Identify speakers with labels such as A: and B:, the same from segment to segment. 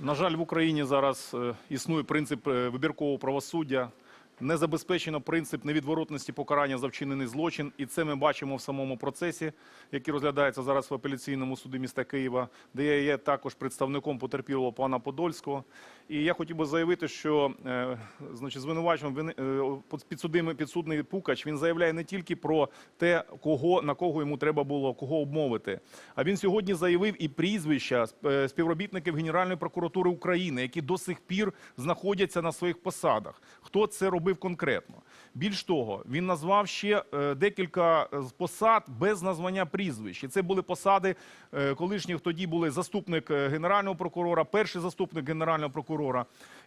A: На жаль, в Україні зараз е, існує принцип е, вибіркового правосуддя. Не забезпечено принцип невідворотності покарання за вчинений злочин, і це ми бачимо в самому процесі, який розглядається зараз в апеляційному суді міста Києва, де я є також представником потерпілого пана Подольського. І я хотів би заявити, що е, значить, звинуваченим вини- е, підсудимий підсудний Пукач він заявляє не тільки про те, кого на кого йому треба було кого обмовити, а він сьогодні заявив і прізвища е, співробітників Генеральної прокуратури України, які до сих пір знаходяться на своїх посадах. Хто це робив конкретно? Більш того, він назвав ще декілька посад без названня прізвищ. І це були посади колишніх тоді були заступник генерального прокурора, перший заступник генерального прокурора.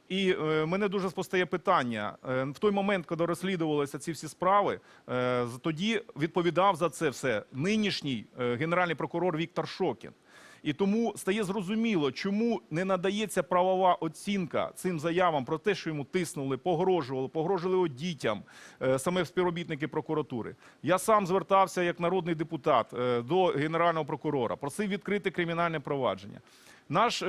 A: І е, мене дуже постає питання е, в той момент, коли розслідувалися ці всі справи, е, тоді відповідав за це все нинішній е, генеральний прокурор Віктор Шокін. І тому стає зрозуміло, чому не надається правова оцінка цим заявам про те, що йому тиснули, погрожували, погрожували дітям, е, саме співробітники прокуратури. Я сам звертався як народний депутат е, до генерального прокурора, просив відкрити кримінальне провадження. Наш, е,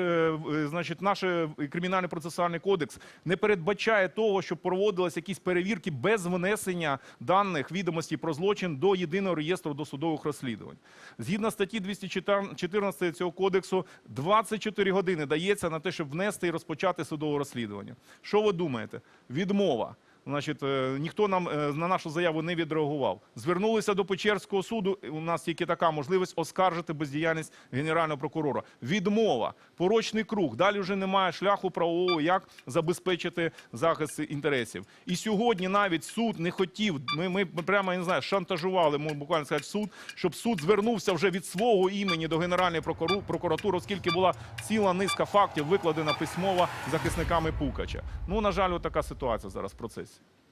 A: е, значить, наш е, кримінальний процесуальний кодекс не передбачає того, щоб проводились якісь перевірки без внесення даних відомостей про злочин до єдиного реєстру досудових розслідувань. Згідно статті 214 цього кодексу, 24 години дається на те, щоб внести і розпочати судове розслідування. Що ви думаєте? Відмова. Значить, е, ніхто нам е, на нашу заяву не відреагував. Звернулися до Печерського суду. У нас тільки така можливість оскаржити бездіяльність генерального прокурора. Відмова, порочний круг. Далі вже немає шляху правового, як забезпечити захист інтересів. І сьогодні навіть суд не хотів. Ми, ми прямо я не знаю, шантажували, можна буквально сказати, суд, щоб суд звернувся вже від свого імені до генеральної прокуратури, оскільки була ціла низка фактів викладена письмово захисниками Пукача. Ну на жаль, така ситуація зараз в процесі.